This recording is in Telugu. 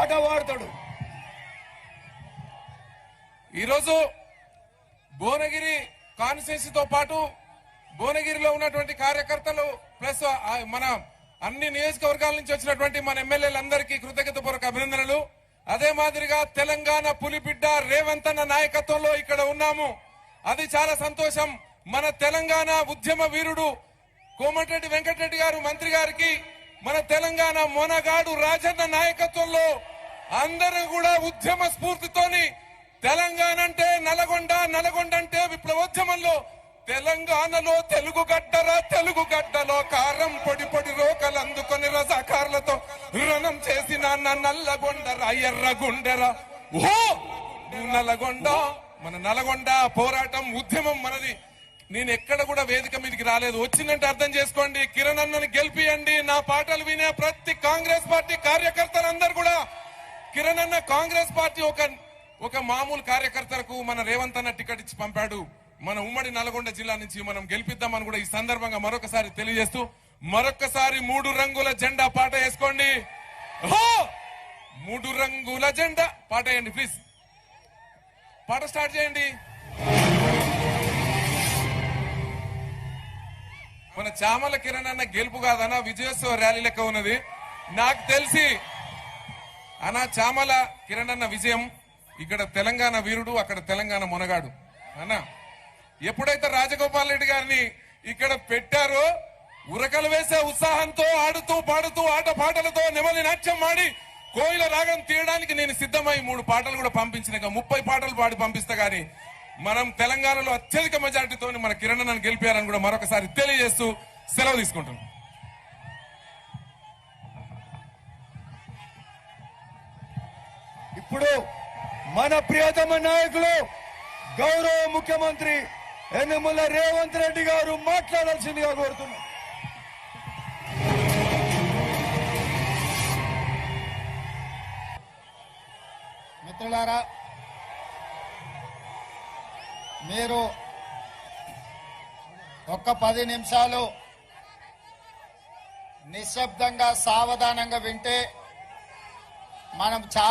ఆట వాడతాడు ఈరోజు భువనగిరి కాన్స్టిట్యున్సీతో పాటు భువనగిరిలో ఉన్నటువంటి కార్యకర్తలు ప్లస్ మన అన్ని నియోజకవర్గాల నుంచి వచ్చినటువంటి మన ఎమ్మెల్యేలందరికీ కృతజ్ఞతపూర్వక అభినందనలు. అదే మాదిరిగా తెలంగాణ పులిబిడ్డ రేవంత్ అన్న నాయకత్వంలో ఇక్కడ ఉన్నాము. అది చాలా సంతోషం. మన తెలంగాణ ఉద్యమ వీరుడు కోమటిరెడ్డి వెంకటరెడ్డి గారు మంత్రి గారికి మన తెలంగాణ మొనగాడు రాజన్న నాయకత్వంలో అందరూ కూడా ఉద్యమ స్ఫూర్తితోని తెలంగాణ అంటే నల్గొండ నల్గొండ అంటే విప్లవోద్యమంలో తెలంగాణలో తెలుగు గడ్డరా తెలుగు గడ్డలో కారం పొడి పొడి రోకలు అందుకొని రసాకారులతో రుణం చేసిన నా నల్లగొండరా ఎర్రగొండరా. ఓ! నల్లగొండ మన నల్గొండ పోరాటం ఉద్యమం మనది. నేను ఎక్కడ కూడా వేదిక మీదకి రాలేదు. వచ్చిందంటే అర్థం చేసుకోండి. కిరణ్ అన్నని గెలిపియండి. నా పాటలు వినే ప్రతి కాంగ్రెస్ పార్టీ కార్యకర్తలందరూ కూడా కిరణ్ అన్న కాంగ్రెస్ పార్టీ ఒక ఒక మామూలు కార్యకర్తలకు మన రేవంత్ అన్న టికెట్ ఇచ్చి పంపాడు. మన ఉమ్మడి నల్గొండ జిల్లా నుంచి మనం గెలిపిద్దామని కూడా ఈ సందర్భంగా మరొకసారి తెలియజేస్తూ మరొకసారి మూడు రంగుల జెండా పాట వేసుకోండి. మూడు రంగుల జెండా పాట వేయండి ప్లీజ్ పాట స్టార్ట్ చేయండి. మన చామల కిరణ్ అన్న గెలుపు కాదన్న విజయోత్సవ ర్యాలీ లెక్క ఉన్నది. నాకు తెలిసి అన్న చామల కిరణ్ అన్న విజయం ఇక్కడ తెలంగాణ వీరుడు అక్కడ తెలంగాణ మొనగాడు. అన్న ఎప్పుడైతే రాజగోపాల్ రెడ్డి గారిని ఇక్కడ పెట్టారో ఉరకలు వేసే ఉత్సాహంతో ఆడుతూ పాడుతూ ఆట పాటలతో నెమలి నాట్యం ఆడి కోయిల రాగం తీయడానికి నేను సిద్ధమై మూడు పాటలు కూడా పంపించిన. ముప్పై పాటలు పాడి పంపిస్తా గానీ మనం తెలంగాణలో అత్యధిక మెజార్టీతో మన కిరణ్ అన్నను గెలిపారని కూడా మరొకసారి తెలియజేస్తూ సెలవు తీసుకుంటున్నాం. ఇప్పుడు మన ప్రియతమ నాయకులు గౌరవ ముఖ్యమంత్రి యనమల రేవంత్ రెడ్డి గారు మాట్లాడాల్సిందిగా కోరుతున్నాం. మిత్రులారా మీరు ఒక్క పది నిమిషాలు నిశ్శబ్దంగా సావధానంగా వింటే మనం చాలా